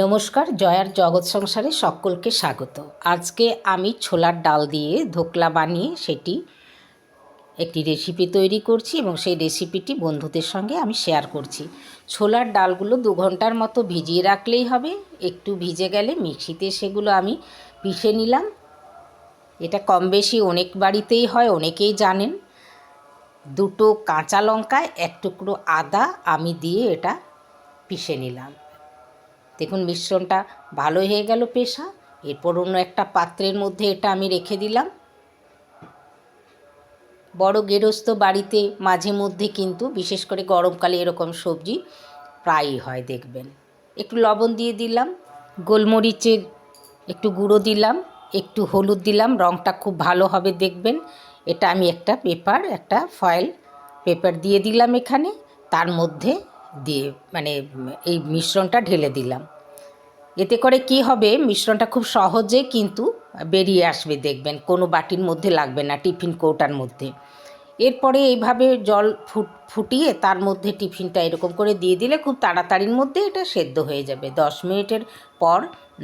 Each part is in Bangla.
নমস্কার, জয়ার জগৎ সংসারে সকলকে স্বাগত। আজকে আমি ছোলার ডাল দিয়ে ধোকলা বানিয়ে সেটি একটি রেসিপি তৈরি করছি এবং সেই রেসিপিটি বন্ধুদের সঙ্গে আমি শেয়ার করছি। ছোলার ডালগুলো দু ঘণ্টার মতো ভিজিয়ে রাখলেই হবে। একটু ভিজে গেলে মিক্সিতে সেগুলো আমি পিষে নিলাম। এটা কম বেশি অনেক বাড়িতেই হয়, অনেকেই জানেন। দুটো কাঁচা লঙ্কায় এক টুকরো আদা আমি দিয়ে এটা পিষে নিলাম। দেখুন, মিশ্রণটা ভালো হয়ে গেল পেশা। এরপর অন্য একটা পাত্রের মধ্যে এটা আমি রেখে দিলাম। বড় গেরস্ত বাড়িতে মাঝে মধ্যে কিন্তু, বিশেষ করে গরমকালে এরকম সবজি প্রায়ই হয়, দেখবেন। একটু লবণ দিয়ে দিলাম, গোলমরিচের একটু গুঁড়ো দিলাম, একটু হলুদ দিলাম রঙটা খুব ভালো হবে, দেখবেন। এটা আমি একটা পেপার, একটা ফয়েল পেপার দিয়ে দিলাম এখানে। তার মধ্যে দিয়ে মানে এই মিশ্রণটা ঢেলে দিলাম। এতে করে কি হবে? মিশ্রণটা খুব সহজে কিন্তু বেরিয়ে আসবে দেখবেন। কোনো বাটির মধ্যে লাগবে না, টিফিন কৌটার মধ্যে। এরপরে এইভাবে জল ফুট, ফুটিয়ে তার মধ্যে টিফিনটা এরকম করে দিয়ে দিলে খুব তাড়াতাড়ির মধ্যে এটা সেদ্ধ হয়ে যাবে। দশ মিনিটের পর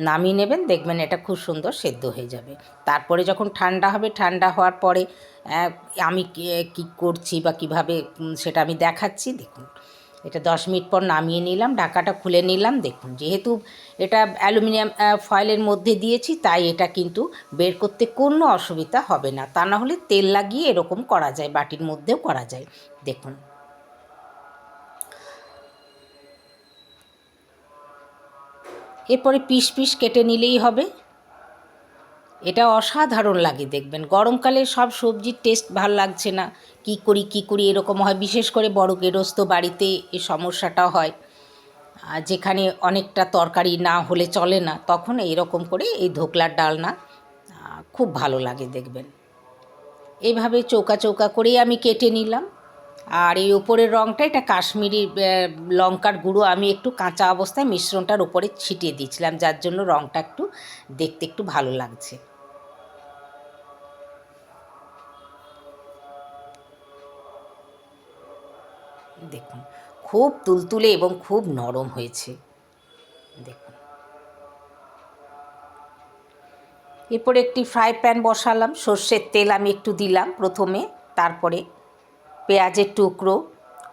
নামিয়ে নেবেন, দেখবেন এটা খুব সুন্দর সেদ্ধ হয়ে যাবে। তারপরে যখন ঠান্ডা হবে, ঠান্ডা হওয়ার পরে আমি কী করছি বা কীভাবে সেটা আমি দেখাচ্ছি, দেখুন। এটা দশ মিনিট পর নামিয়ে নিলাম, ঢাকাটা খুলে নিলাম। দেখুন, যেহেতু এটা অ্যালুমিনিয়াম ফয়েলের মধ্যে দিয়েছি, তাই এটা কিন্তু বের করতে কোনো অসুবিধা হবে না। তা না হলে তেল লাগিয়ে এরকম করা যায়, বাটির মধ্যেও করা যায়। দেখুন। এরপরে পিস পিস কেটে নিলেই হবে। এটা অসাধারণ লাগে দেখবেন। গরমকালে সব সবজির টেস্ট ভালো লাগছে না। কি করি কি করি এরকম হয়। বিশেষ করে বড় গেরস্ত বাড়িতে এই সমস্যাটা হয়। যেখানে অনেকটা তরকারি না হলে চলে না, তখন এইরকম করে এই ধোকলার ডালনা খুব ভালো লাগে দেখবেন। এইভাবে চৌকা চৌকা করেই আমি কেটে নিলাম। আর এই ওপরের রঙটা এটা কাশ্মীরি লঙ্কার গুঁড়ো আমি একটু কাঁচা অবস্থায় মিশ্রণটার উপরে ছিটিয়ে দিয়েছিলাম, যার জন্য রঙটা একটু দেখতে একটু ভালো লাগছে। দেখুন, খুব তুলতুলে এবং খুব নরম হয়েছে। দেখুন। এরপরে একটি ফ্রাই প্যান বসালাম, সর্ষের তেল আমি একটু দিলাম প্রথমে, তারপরে পেঁয়াজের টুকরো,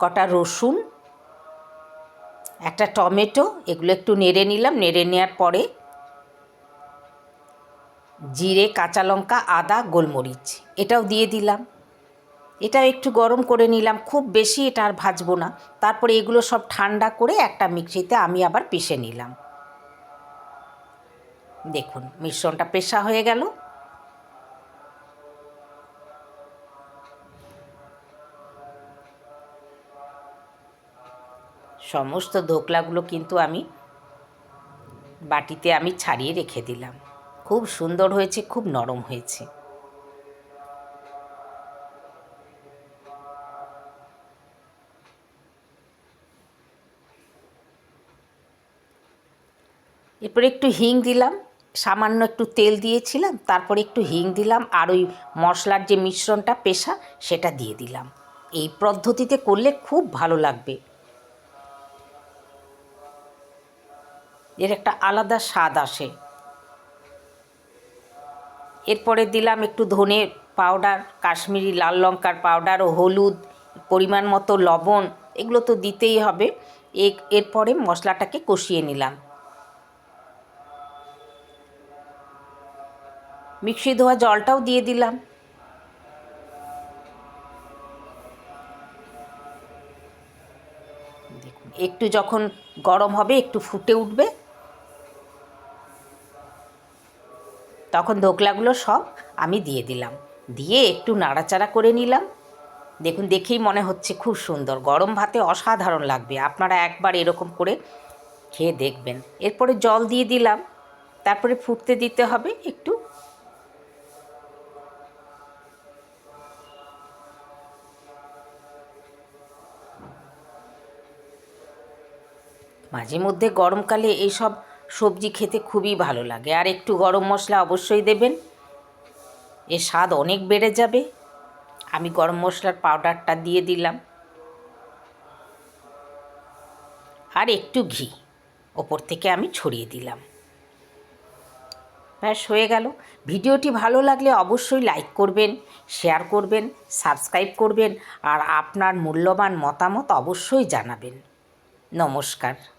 কটা রসুন, একটা টমেটো, এগুলো একটু নেড়ে নিলাম, নেড়ে নেওয়ার পরে জিরে, কাঁচা লঙ্কা, আদা, গোলমরিচ, এটাও দিয়ে দিলাম। এটা একটু গরম করে নিলাম, খুব বেশি এটা আর ভাজবো না। তারপরে এগুলো সব ঠান্ডা করে একটা মিক্সিতে আমি আবার পিষে নিলাম। দেখুন, মিশ্রণটা পেশা হয়ে গেল। সমস্ত ধোকলাগুলো কিন্তু আমি বাটিতে আমি ছাড়িয়ে রেখে দিলাম। খুব সুন্দর হয়েছে, খুব নরম হয়েছে। এরপরে একটু হিং দিলাম, সামান্য একটু তেল দিয়েছিলাম, তারপরে একটু হিং দিলাম, আর ওই মশলার যে মিশ্রণটা পেশা, সেটা দিয়ে দিলাম। এই পদ্ধতিতে করলে খুব ভালো লাগবে। এর একটা আলাদা স্বাদ আসে। এরপরে দিলাম একটু ধনে পাউডার, কাশ্মীরি লাল লঙ্কার পাউডার ও হলুদ, পরিমাণ মতো লবণ, এগুলো তো দিতেই হবে। এরপরে মশলাটাকে কষিয়ে নিলাম। মিক্সি ধোয়া জলটাও দিয়ে দিলাম। দেখুন, একটু যখন গরম হবে, একটু ফুটে উঠবে, তখন ধোকলাগুলো সব আমি দিয়ে দিলাম। দিয়ে একটু নাড়াচাড়া করে নিলাম। দেখুন, দেখেই মনে হচ্ছে খুব সুন্দর। গরম ভাতে অসাধারণ লাগবে। আপনারা একবার এরকম করে খেয়ে দেখবেন। এরপরে জল দিয়ে দিলাম। তারপরে ফুটতে দিতে হবে একটু মাঝে মধ্যে গরমকালে এইসব সবজি খেতে খুবই ভালো লাগে। আর একটু গরম মশলা অবশ্যই দেবেন। এর স্বাদ অনেক বেড়ে যাবে। আমি গরম মশলার পাউডারটা দিয়ে দিলাম। আর একটু ঘি ওপর থেকে আমি ছড়িয়ে দিলাম। ব্যাস, হয়ে গেল। ভিডিওটি ভালো লাগলে অবশ্যই লাইক করবেন, শেয়ার করবেন, সাবস্ক্রাইব করবেন, আর আপনার মূল্যবান মতামত অবশ্যই জানাবেন। নমস্কার।